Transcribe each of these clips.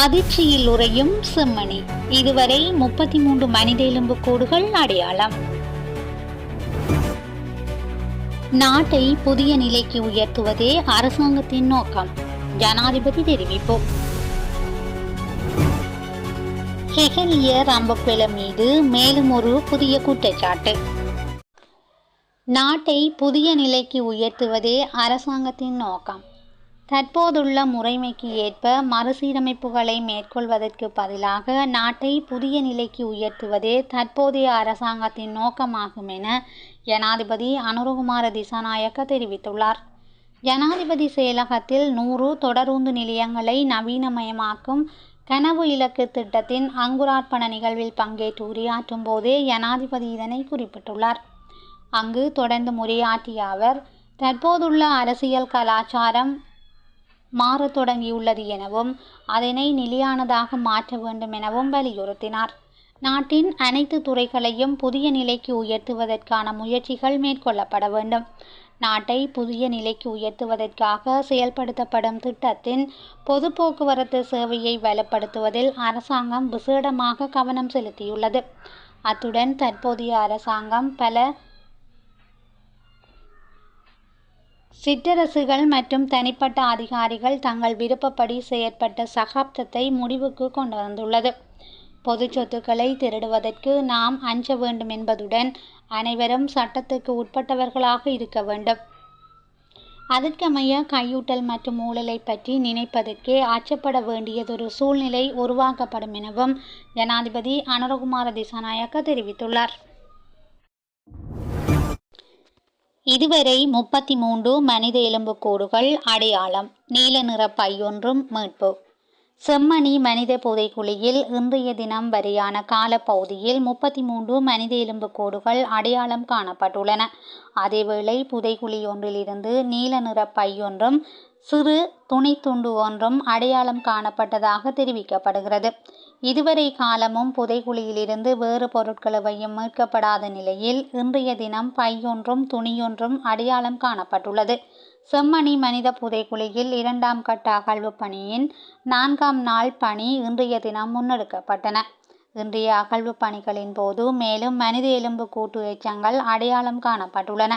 அதிர்ச்சியில் உறையும் செம்மணி. இதுவரை முப்பத்தி மூன்று மனித எலும்பு கூடுகள் அடையாளம். நாட்டை புதிய நிலைக்கு உயர்த்துவதே அரசாங்கத்தின் நோக்கம். ஜனாதிபதி தெரிவிப்பு. ஹெகலிய ரம்பக்வெல மீது மேலும் ஒரு புதிய குற்றச்சாட்டு. நாட்டை புதிய நிலைக்கு உயர்த்துவதே அரசாங்கத்தின் நோக்கம். தற்போதுள்ள முறைமைக்கு ஏற்ப மறுசீரமைப்புகளை மேற்கொள்வதற்கு பதிலாக நாட்டை புதிய நிலைக்கு உயர்த்துவதே தற்போதைய அரசாங்கத்தின் நோக்கமாகும் என ஜனாதிபதி அனுரகுமார திசாநாயக்க தெரிவித்துள்ளார். ஜனாதிபதி செயலகத்தில் நூறு தொடருந்து நிலையங்களை நவீனமயமாக்கும் கனவு இலக்கு திட்டத்தின் அங்குரார்ப்பண நிகழ்வில் பங்கேற்று உரையாற்றும் போதே ஜனாதிபதி இதனை குறிப்பிட்டுள்ளார். அங்கு தொடர்ந்து உரையாற்றிய அவர் தற்போதுள்ள அரசியல் கலாச்சாரம் மாறத் தொடங்கியுள்ளது எனவும் அதனை நிலையானதாக மாற்ற வேண்டும் எனவும் வலியுறுத்தினார். நாட்டின் அனைத்து துறைகளையும் புதிய நிலைக்கு உயர்த்துவதற்கான முயற்சிகள் மேற்கொள்ளப்பட வேண்டும். நாட்டை புதிய நிலைக்கு உயர்த்துவதற்காக செயல்படுத்தப்படும் திட்டத்தின் பொது போக்குவரத்து சேவையை வலுப்படுத்துவதில் அரசாங்கம் விசேடமாக கவனம் செலுத்தியுள்ளது. அத்துடன் தற்போதைய அரசாங்கம் பல சிற்றரசுகள் மற்றும் தனிப்பட்ட அதிகாரிகள் தங்கள் விருப்பப்படி செயற்பட்ட சகாப்தத்தை முடிவுக்கு கொண்டு வந்துள்ளது. பொது சொத்துக்களை திருடுவதற்கு நாம் அஞ்ச வேண்டும் என்பதுடன் அனைவரும் சட்டத்துக்கு உட்பட்டவர்களாக இருக்க வேண்டும். அதற்கமைய கையூட்டல் மற்றும் ஊழலை பற்றி நினைப்பதற்கே அச்சப்பட வேண்டியதொரு சூழ்நிலை உருவாக்கப்படும் எனவும் ஜனாதிபதி அனுரகுமார திசாநாயக்க தெரிவித்துள்ளார். இதுவரை முப்பத்தி மூன்று மனித எலும்புக்கூடுகள் அடையாளம். நீல நிற பையொன்றும் மீட்பு. செம்மணி மனித புதைக்குழியில் இன்றைய தினம் வரையான காலப்பகுதியில் முப்பத்தி மூன்று மனித எலும்புக்கூடுகள் அடையாளம் காணப்பட்டுள்ளன. அதேவேளை புதைக்குழி ஒன்றிலிருந்து நீல நிற பையொன்றும் சிறு துணி துண்டு ஒன்றும் அடையாளம் காணப்பட்டதாக தெரிவிக்கப்படுகிறது. இதுவரை காலமும் புதைகுழியிலிருந்து வேறு பொருட்கள் எவையும் மீட்கப்படாத நிலையில் இன்றைய தினம் பையொன்றும் துணியொன்றும் அடையாளம் காணப்பட்டுள்ளது. செம்மணி மனித புதைக்குழியில் இரண்டாம் கட்ட அகழ்வு பணியின் நான்காம் நாள் பணி இன்றைய தினம் முன்னெடுக்கப்பட்டன. இன்றைய அகழ்வு பணிகளின் போது மேலும் மனித எலும்பு கூட்டு எச்சங்கள் அடையாளம் காணப்பட்டுள்ளன.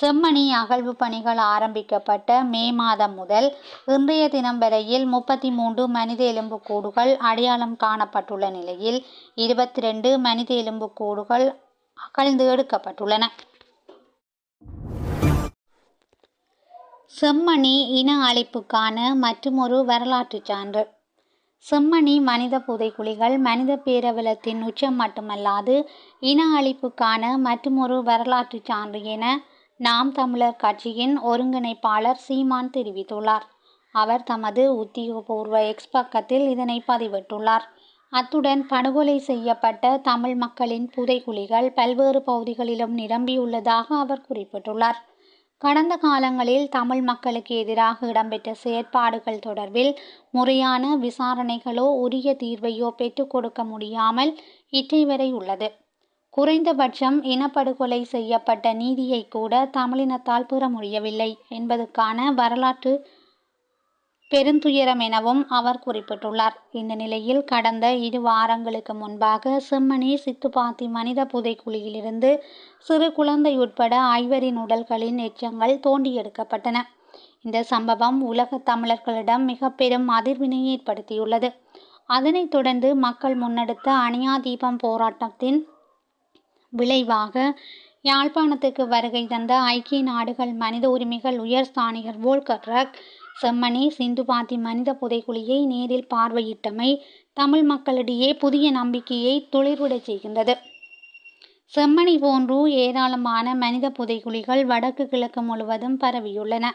செம்மணி அகழ்வு பணிகள் ஆரம்பிக்கப்பட்ட மே மாதம் முதல் இன்றைய தினம் வரையில் முப்பத்தி மூன்று மனித எலும்பு கூடுகள் அடையாளம் காணப்பட்டுள்ள நிலையில் இருபத்தி ரெண்டு மனித எலும்பு கூடுகள் அகழ்ந்து எடுக்கப்பட்டுள்ளன. செம்மணி இன அழிப்புக்கான மற்றுமொரு வரலாற்றுச் சான்று. செம்மணி மனித புதைக்குழிகள் மனித பேரவலத்தின் உச்சம் மட்டுமல்லாது இன அழிப்புக்கான மற்றுமொரு வரலாற்றுச் சான்று என நாம் தமிழர் கட்சியின் ஒருங்கிணைப்பாளர் சீமான் தெரிவித்துள்ளார். அவர் தமது உத்தியோகபூர்வ எக்ஸ் பக்கத்தில் இதனை பதிவிட்டுள்ளார். அத்துடன் படுகொலை செய்யப்பட்ட தமிழ் மக்களின் புதைக்குழிகள் பல்வேறு பகுதிகளிலும் நிரம்பியுள்ளதாக அவர் குறிப்பிட்டுள்ளார். கடந்த காலங்களில் தமிழ் மக்களுக்கு எதிராக இடம்பெற்ற செயற்பாடுகள் தொடர்பில் முறையான விசாரணைகளோ உரிய தீர்வையோ பெற்றுக் கொடுக்க முடியாமல் இற்றை வரை உள்ளது. குறைந்தபட்சம் இனப்படுகொலை செய்யப்பட்ட நீதியை கூட தமிழினத்தால் பெற முடியவில்லை என்பதற்கான வரலாற்று பெருந்துயரம் எனவும் அவர் குறிப்பிட்டுள்ளார். இந்த நிலையில் கடந்த இரு வாரங்களுக்கு முன்பாக செம்மணி சித்துப்பாத்தி மனித புதைக்குழியிலிருந்து சிறு குழந்தை உட்பட ஐவரின் உடல்களின் எச்சங்கள் தோண்டி எடுக்கப்பட்டன இந்த சம்பவம் உலக தமிழர்களிடம் மிக பெரும் அதிர்வினை ஏற்படுத்தியுள்ளது. அதனைத் தொடர்ந்து மக்கள் முன்னெடுத்த அணியா தீபம் போராட்டத்தின் விளைவாக யாழ்ப்பாணத்துக்கு வருகை தந்த ஐக்கிய நாடுகள் மனித உரிமைகள் உயர் ஸ்தானிகர் வோல்கர் ரக் செம்மனே சிந்து பாத்தி மனித புதைக்குழியை நேரில் பார்வையிட்டமை தமிழ் மக்களிடையே புதிய நம்பிக்கையை துளிர்விடச் செய்கின்றது. செம்மணி போன்று ஏராளமான மனித புதைக்குழிகள் வடக்கு கிழக்கு முழுவதும் பரவியுள்ளன.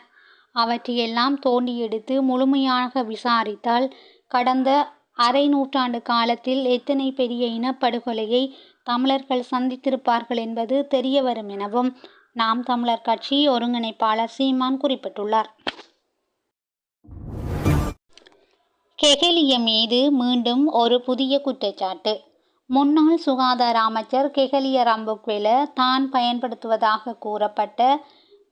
அவற்றையெல்லாம் தோண்டி எடுத்து முழுமையாக விசாரித்தால் கடந்த அரை நூற்றாண்டு காலத்தில் எத்தனை பெரிய இனப்படுகொலையை தமிழர்கள் சந்தித்திருப்பார்கள் என்பது தெரிய வரும் எனவும் நாம் தமிழர் கட்சி ஒருங்கிணைப்பாளர் சீமான் குறிப்பிட்டுள்ளார். கெஹெலிய மீது மீண்டும் ஒரு புதிய குற்றச்சாட்டு. முன்னாள் சுகாதார அமைச்சர் கெஹலிய ரம்புக்வெல தான் பயன்படுத்துவதாக கூறப்பட்ட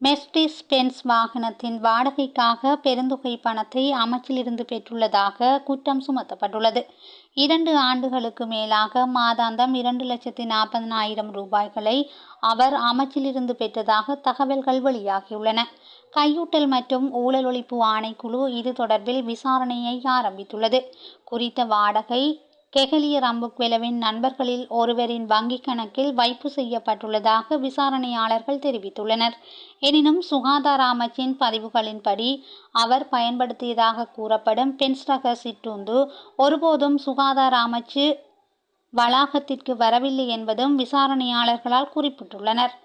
மெஸ்டிஸ் பென்ஸ் வாகனத்தின் வாடகைக்காக பெருந்தொகை பணத்தை அமைச்சிலிருந்து பெற்றுள்ளதாக குற்றம் சுமத்தப்பட்டுள்ளது. இரண்டு ஆண்டுகளுக்கு மேலாக மாதாந்தம் இரண்டு லட்சத்தி நாற்பதனாயிரம் ரூபாய்களை அவர் அமைச்சிலிருந்து பெற்றதாக தகவல்கள் வெளியாகியுள்ளன. கையூட்டல் மற்றும் ஊழல் ஒழிப்பு ஆணைக்குழு இது தொடர்பில் விசாரணையை ஆரம்பித்துள்ளது. குறித்த வாடகை கெஹலிய ரம்புக்வெலவின் நண்பர்களில் ஒருவரின் வங்கிக் கணக்கில் வைப்பு செய்யப்பட்டுள்ளதாக விசாரணையாளர்கள் தெரிவித்துள்ளனர். எனினும் சுகாதார அமைச்சின் பதிவுகளின்படி அவர் பயன்படுத்தியதாக கூறப்படும் பென்ஸ்டக சிற்றுந்து ஒருபோதும் சுகாதார அமைச்சு வளாகத்திற்கு வரவில்லை என்பதும் விசாரணையாளர்களால் குறிப்பிட்டுள்ளனர்.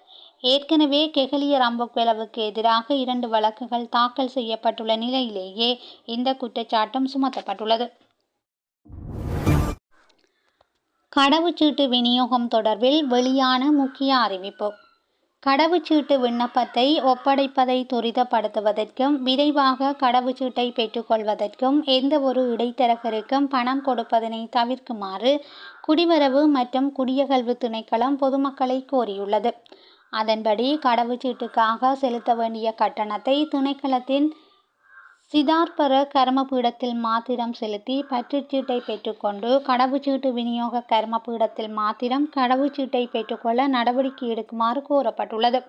ஏற்கனவே கெஹலிய ரம்புக்வெலவுக்கு எதிராக இரண்டு வழக்குகள் தாக்கல் செய்யப்பட்டுள்ள நிலையிலேயே இந்த குற்றச்சாட்டும் சுமத்தப்பட்டுள்ளது. கடவுச்சீட்டு விநியோகம் தொடர்பில் வெளியான முக்கிய அறிவிப்பு. கடவுச்சீட்டு விண்ணப்பத்தை ஒப்படைப்பதை துரிதப்படுத்துவதற்கும் விரைவாக கடவுச்சீட்டை பெற்றுக்கொள்வதற்கும் எந்த ஒரு இடைத்தரகருக்கும் பணம் கொடுப்பதனை தவிர்க்குமாறு குடிவரவு மற்றும் குடியகல்வு திணைக்களம் பொதுமக்களை கோரியுள்ளது. அதன்படி கடவுச்சீட்டுக்காக செலுத்த வேண்டிய கட்டணத்தை திணைக்களத்தின் சிதார்பர கர்மபீடத்தில் மாத்திரம் செலுத்தி பற்றுச்சீட்டை பெற்றுக்கொண்டு கடவுச்சீட்டு விநியோக கர்மபீடத்தில் மாத்திரம் கடவுச்சீட்டை பெற்றுக்கொள்ள நடவடிக்கை எடுக்குமாறு கோரப்பட்டுள்ளது.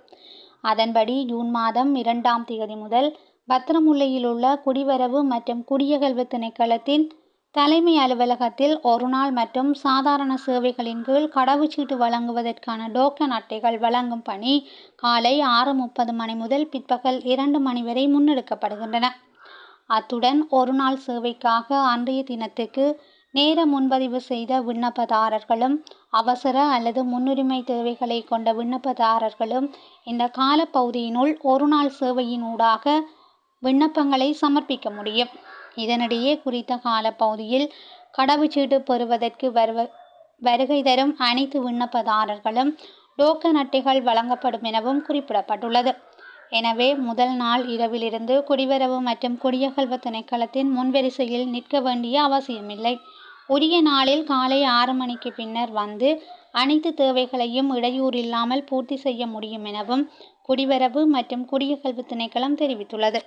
அதன்படி ஜூன் மாதம் இரண்டாம் தேதி முதல் பத்திரமுல்லையில் உள்ள குடிவரவு மற்றும் குடியகல்வு திணைக்களத்தின் தலைமை அலுவலகத்தில் ஒருநாள் மற்றும் சாதாரண சேவைகளின் கீழ் கடவுச்சீட்டு வழங்குவதற்கான டோக்கன் அட்டைகள் வழங்கும் பணி காலை ஆறு முப்பது மணி முதல் பிற்பகல் இரண்டு மணி வரை முன்னெடுக்கப்படுகின்றன. அத்துடன் ஒருநாள் சேவைக்காக அன்றைய தினத்துக்கு நேர முன்பதிவு செய்த விண்ணப்பதாரர்களும் அவசர அல்லது முன்னுரிமை தேவைகளை கொண்ட விண்ணப்பதாரர்களும் இந்த காலப்பகுதியினுள் ஒருநாள் சேவையின் ஊடாக விண்ணப்பங்களை சமர்ப்பிக்க முடியும். இதனிடையே குறித்த காலப்பகுதியில் கடவுச்சீட்டு பெறுவதற்கு வருவ வருகை தரும் அனைத்து விண்ணப்பதாரர்களும் டோக்கன் அட்டைகள் வழங்கப்படும் எனவும் குறிப்பிடப்பட்டுள்ளது. எனவே முதல் நாள் இரவிலிருந்து குடிவரவு மற்றும் குடியகல்வு திணைக்களத்தின் முன்வரிசையில் நிற்க வேண்டிய அவசியமில்லை. உரிய நாளில் காலை ஆறு மணிக்கு பின்னர் வந்து அனைத்து தேவைகளையும் இடையூறில்லாமல் பூர்த்தி செய்ய முடியும் எனவும் குடிவரவு மற்றும் குடியகல்வு திணைக்களம் தெரிவித்துள்ளது.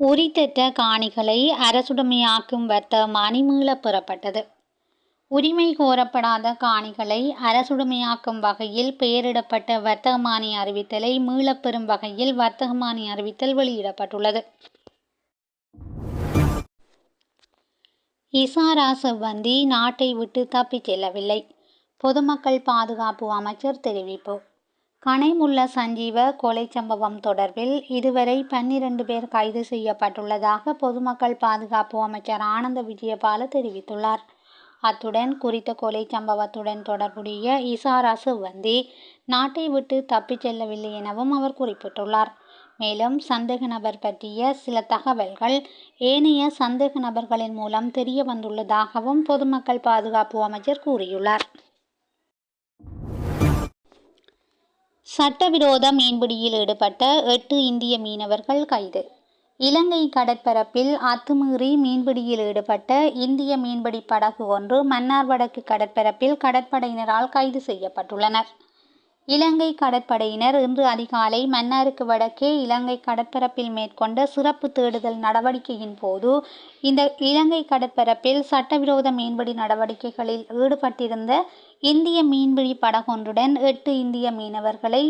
உரித்தட்ட காணிகளை அரசுடைமையாக்கும் வர்த்தகமானி மீளப் பெறப்பட்டது. உரிமை கோரப்படாத காணிகளை அரசுடைமையாக்கும் வகையில் பெயரிடப்பட்ட வர்த்தகமானி அறிவித்தலை மீளப்பெறும் வகையில் வர்த்தகமானி அறிவித்தல் வெளியிடப்பட்டுள்ளது. இசாரா செவ்வந்தி நாட்டை விட்டு தப்பிச் செல்லவில்லை. பொதுமக்கள் பாதுகாப்பு அமைச்சர் தெரிவிப்பு. கனைமுல்ல சஞ்சீவ கொலை சம்பவம் தொடர்பில் இதுவரை பன்னிரண்டு பேர் கைது செய்யப்பட்டுள்ளதாக பொதுமக்கள் பாதுகாப்பு அமைச்சர் ஆனந்த விஜயபால தெரிவித்துள்ளார். அத்துடன் குறித்த கொலை சம்பவத்துடன் தொடர்புடைய இசாரா வந்தி நாட்டை விட்டு தப்பிச் செல்லவில்லை எனவும் அவர் குறிப்பிட்டுள்ளார். மேலும் சந்தேக நபர் பற்றிய சில தகவல்கள் ஏனைய சந்தேக நபர்களின் மூலம் தெரிய வந்துள்ளதாகவும் பொதுமக்கள் பாதுகாப்பு அமைச்சர் கூறியுள்ளார். சட்டவிரோத மீன்பிடியில் ஈடுபட்ட எட்டு இந்திய மீனவர்கள் கைது. இலங்கை கடற்பரப்பில் அத்துமீறி மீன்பிடியில் ஈடுபட்ட இந்திய மீன்பிடி படகு ஒன்று மன்னார் வடக்கு கடற்பரப்பில் கடற்படையினரால் கைது செய்யப்பட்டுள்ளனர். இலங்கை கடற்படையினர் இன்று அதிகாலை மன்னாருக்கு வடக்கே இலங்கை கடற்பரப்பில் மேற்கொண்ட சிறப்பு தேடுதல் நடவடிக்கையின் போது இந்த இலங்கை கடற்பரப்பில் சட்டவிரோத மீன்பிடி நடவடிக்கைகளில் ஈடுபட்டிருந்த இந்திய மீன்பிடி படகொன்றுடன் எட்டு இந்திய மீனவர்களை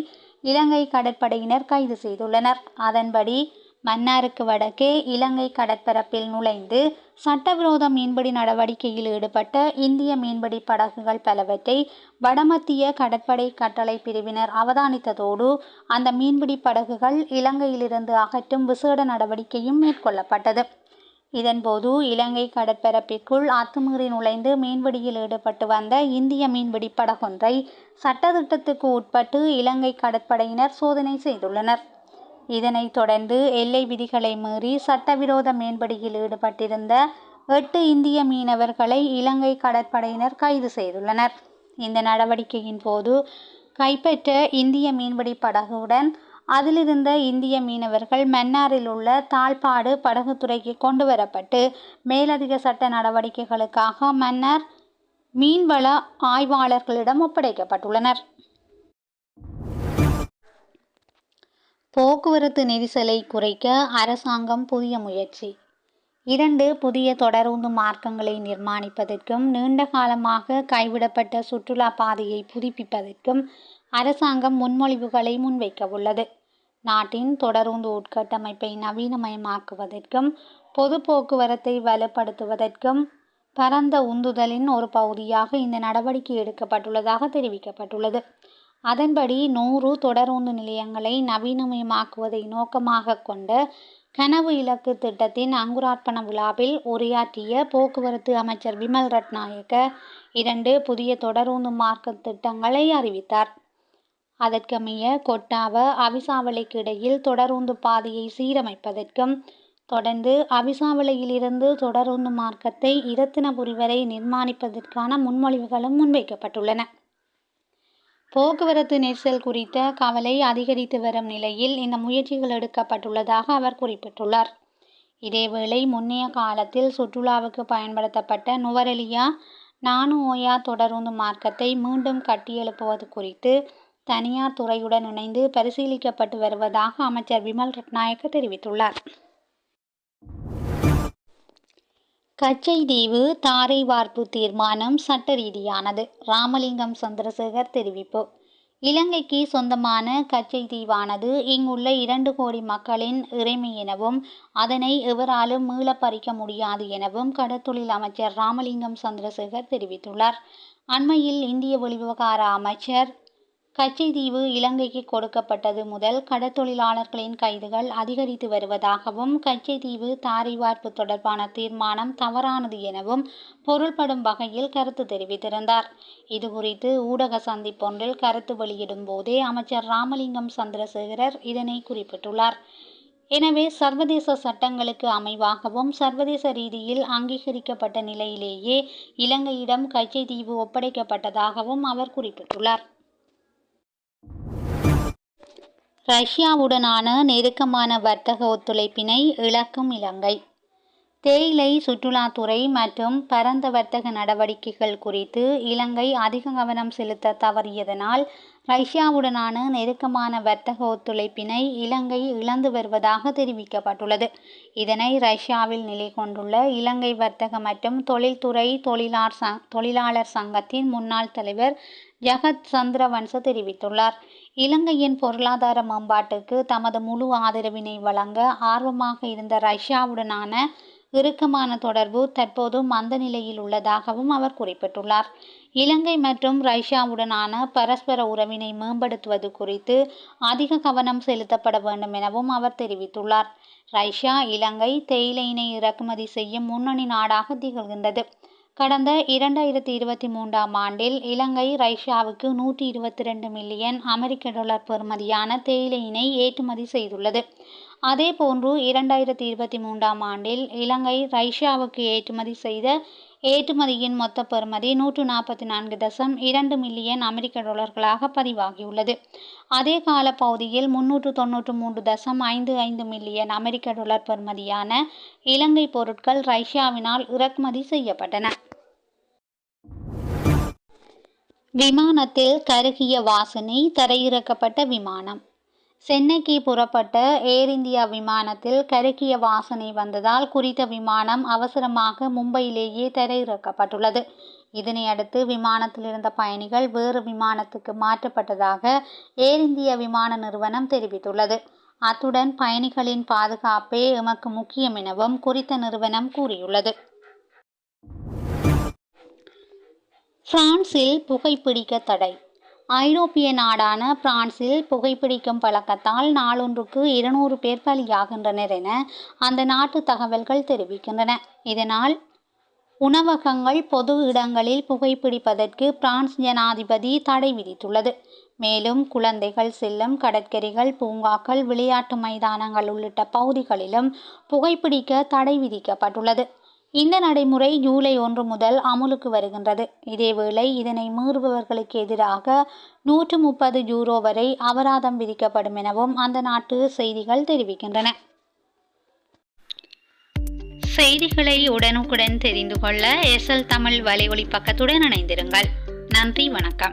இலங்கை கடற்படையினர் கைது செய்துள்ளனர். அதன்படி மன்னாருக்கு வடக்கே இலங்கை கடற்பரப்பில் நுழைந்து சட்டவிரோத மீன்பிடி நடவடிக்கையில் ஈடுபட்ட இந்திய மீன்பிடி படகுகள் பலவற்றை வடமத்திய கடற்படை கட்டளை பிரிவினர் அவதானித்ததோடு அந்த மீன்பிடி படகுகள் இலங்கையிலிருந்து அகற்றும் விசேட நடவடிக்கையும் மேற்கொள்ளப்பட்டது. இதன்போது இலங்கை கடற்பரப்பிற்குள் அத்துமீறி நுழைந்து மீன்பிடியில் ஈடுபட்டு வந்த இந்திய மீன்பிடி படகொன்றை சட்டத்திட்டத்துக்கு உட்பட்டு இலங்கை கடற்படையினர் சோதனை செய்துள்ளனர். இதனைத் தொடர்ந்து எல்லை விதிகளை மீறி சட்டவிரோத மீன்பிடியில் ஈடுபட்டிருந்த எட்டு இந்திய மீனவர்களை இலங்கை கடற்படையினர் கைது செய்துள்ளனர். இந்த நடவடிக்கையின் போது கைப்பற்ற இந்திய மீன்பிடி படகுடன் அதிலிருந்த இந்திய மீனவர்கள் மன்னாரில் உள்ள தாழ்பாடு படகுத்துறைக்கு கொண்டு வரப்பட்டு மேலதிக சட்ட நடவடிக்கைகளுக்காக மன்னார் மீன்வள ஆய்வாளர்களிடம் ஒப்படைக்கப்பட்டுள்ளனர். போக்குவரத்து நெரிசலை குறைக்க அரசாங்கம் புதிய முயற்சி. இரண்டு புதிய தொடருந்து மார்க்கங்களை நிர்மாணிப்பதற்கும் நீண்ட காலமாக கைவிடப்பட்ட சுற்றுலா பாதையை புதுப்பிப்பதற்கும் அரசாங்கம் முன்மொழிவுகளை முன்வைக்கவுள்ளது. நாட்டின் தொடருந்து உட்கட்டமைப்பை நவீனமயமாக்குவதற்கும் பொது போக்குவரத்தை வலுப்படுத்துவதற்கும் பரந்த உந்துதலின் ஒரு பகுதியாக இந்த நடவடிக்கை எடுக்கப்பட்டுள்ளதாக தெரிவிக்கப்பட்டுள்ளது. அதன்படி நூறு தொடருந்து நிலையங்களை நவீனமயமாக்குவதை நோக்கமாக கொண்ட கனவு இலக்கு திட்டத்தின் அங்குரார்ப்பண விழாவில் உரையாற்றிய போக்குவரத்து அமைச்சர் விமல் ரட்நாயக்க இரண்டு புதிய தொடருந்து மார்க்க திட்டங்களை அறிவித்தார். அதற்கமைய கொட்டாவ அவிசாவளைக்கு இடையில் தொடருந்து பாதையை சீரமைப்பதற்கும் தொடர்ந்து அவிசாவளையிலிருந்து தொடருந்து மார்க்கத்தை இரத்தினபுரி வரை நிர்மாணிப்பதற்கான முன்மொழிவுகளும் முன்வைக்கப்பட்டுள்ளன. போக்குவரத்து நெரிசல் குறித்த கவலை அதிகரித்து வரும் நிலையில் இந்த முயற்சிகள் எடுக்கப்பட்டுள்ளதாக அவர் குறிப்பிட்டுள்ளார். இதேவேளை முன்னைய காலத்தில் சுற்றுலாவுக்கு பயன்படுத்தப்பட்ட நுவரெலியா நானு ஓயா தொடருந்து மார்க்கத்தை மீண்டும் கட்டியெழுப்புவது குறித்து தனியார் துறையுடன் இணைந்து பரிசீலிக்கப்பட்டு வருவதாக அமைச்சர் விமல் ரட்நாயக்க தெரிவித்துள்ளார். கச்சைதீவு தாரை வார்ப்பு தீர்மானம் சட்ட ரீதியானது ராமலிங்கம் சந்திரசேகர் தெரிவிப்பு. இலங்கைக்கு சொந்தமான கச்சை தீவானது இங்குள்ள இரண்டு கோடி மக்களின் இறைமை எனவும் அதனை எவராலும் மீள பறிக்க முடியாது எனவும் கடற்தொழில் அமைச்சர் ராமலிங்கம் சந்திரசேகர் தெரிவித்துள்ளார். அண்மையில் இந்திய வெளிவிவகார அமைச்சர் கச்சைதீவு இலங்கைக்கு கொடுக்கப்பட்டது முதல் கடற்தொழிலாளர்களின் கைதுகள் அதிகரித்து வருவதாகவும் கச்சைதீவு தாரிவார்ப்பு தொடர்பான தீர்மானம் தவறானது எனவும் பொருள்படும் வகையில் கருத்து தெரிவித்திருந்தார். இதுகுறித்து ஊடக சந்திப்பொன்றில் கருத்து வெளியிடும் போதே அமைச்சர் ராமலிங்கம் சந்திரசேகரர் இதனை குறிப்பிட்டுள்ளார். எனவே சர்வதேச சட்டங்களுக்கு அமைவாகவும் சர்வதேச ரீதியில் அங்கீகரிக்கப்பட்ட நிலையிலேயே இலங்கையிடம் கச்சைதீவு ஒப்படைக்கப்பட்டதாகவும் அவர் குறிப்பிட்டுள்ளார். ரஷ்யாவுடனான நெருக்கமான வர்த்தக ஒத்துழைப்பினை இழக்கும் இலங்கை. தேயிலை சுற்றுலாத்துறை மற்றும் பரந்த வர்த்தக நடவடிக்கைகள் குறித்து இலங்கை அதிக கவனம் செலுத்த தவறியதனால் ரஷ்யாவுடனான நெருக்கமான வர்த்தக ஒத்துழைப்பினை இலங்கை இழந்து வருவதாக தெரிவிக்கப்பட்டுள்ளது. இதனை ரஷ்யாவில் நிலை கொண்டுள்ள இலங்கை வர்த்தக மற்றும் தொழில்துறை தொழிலாளர் சங் தொழிலாளர் சங்கத்தின் முன்னாள் தலைவர் ஜகத் சந்திரவன்ச தெரிவித்துள்ளார். இலங்கையின் பொருளாதார மேம்பாட்டுக்கு தமது முழு ஆதரவினை வழங்க ஆர்வமாக இருந்த ரஷ்யாவுடனான இறுக்கமான தொடர்பு தற்போது மந்த நிலையில் உள்ளதாகவும் அவர் குறிப்பிட்டுள்ளார். இலங்கை மற்றும் ரஷ்யாவுடனான பரஸ்பர உறவினை மேம்படுத்துவது குறித்து அதிக கவனம் செலுத்தப்பட வேண்டும் எனவும் அவர் தெரிவித்துள்ளார். ரஷ்யா இலங்கை தேயிலையினை இறக்குமதி செய்யும் முன்னணி நாடாக திகழ்கின்றது. கடந்த இரண்டாயிரத்தி இருபத்தி மூன்றாம் ஆண்டில் இலங்கை ரஷ்யாவுக்கு நூற்றி இருபத்தி ரெண்டு மில்லியன் அமெரிக்க டாலர் பெறுமதியான தேயிலையினை ஏற்றுமதி செய்துள்ளது. அதேபோன்று இரண்டாயிரத்தி இருபத்தி மூன்றாம் ஆண்டில் இலங்கை ரஷ்யாவுக்கு ஏற்றுமதி செய்த ஏற்றுமதியின் மொத்த பெறுமதி நூற்று நாற்பத்தி நான்கு தசம் இரண்டு மில்லியன் அமெரிக்க டாலர்களாக பதிவாகியுள்ளது. அதே கால பகுதியில் முன்னூற்று தொன்னூற்று மூன்று தசம் ஐந்து ஐந்து மில்லியன் அமெரிக்க டாலர் பெறுமதியான இலங்கை பொருட்கள் ரஷ்யாவினால் இறக்குமதி செய்யப்பட்டன. விமானத்தில் கருகிய வாசனை தரையிறக்கப்பட்ட விமானம். சென்னைக்கு புறப்பட்ட ஏர் இந்தியா விமானத்தில் கருகிய வாசனை வந்ததால் குறித்த விமானம் அவசரமாக மும்பையிலேயே தரையிறக்கப்பட்டுள்ளது. இதனையடுத்து விமானத்தில் இருந்த பயணிகள் வேறு விமானத்துக்கு மாற்றப்பட்டதாக ஏர் இந்தியா விமான நிறுவனம் தெரிவித்துள்ளது. அத்துடன் பயணிகளின் பாதுகாப்பே எமக்கு முக்கியம் எனவும் குறித்த நிறுவனம் கூறியுள்ளது. பிரான்சில் புகைப்பிடிக்க தடை. ஐரோப்பிய நாடான பிரான்சில் புகைப்பிடிக்கும் பழக்கத்தால் நாளொன்றுக்கு இருநூறு பேர் பலியாகின்றனர் என அந்த நாட்டு தகவல்கள் தெரிவிக்கின்றன. இதனால் உணவகங்கள் பொது இடங்களில் புகைப்பிடிப்பதற்கு பிரான்ஸ் ஜனாதிபதி தடை விதித்துள்ளது. மேலும் குழந்தைகள் செல்லும் கடற்கரைகள் பூங்காக்கள் விளையாட்டு மைதானங்கள் உள்ளிட்ட பகுதிகளிலும் புகைப்பிடிக்க தடை விதிக்கப்பட்டுள்ளது. இந்த நடைமுறை ஜூலை ஒன்று முதல் அமுலுக்கு வருகின்றது. இதேவேளை இதனை மீறுபவர்களுக்கு எதிராக நூற்று முப்பது யூரோ வரை அபராதம் விதிக்கப்படும் எனவும் அந்த நாட்டு செய்திகள் தெரிவிக்கின்றன. செய்திகளை உடனுக்குடன் தெரிந்து கொள்ள எஸ்எல் தமிழ் வலைஒலி பக்கத்துடன் இணைந்திருங்கள். நன்றி வணக்கம்.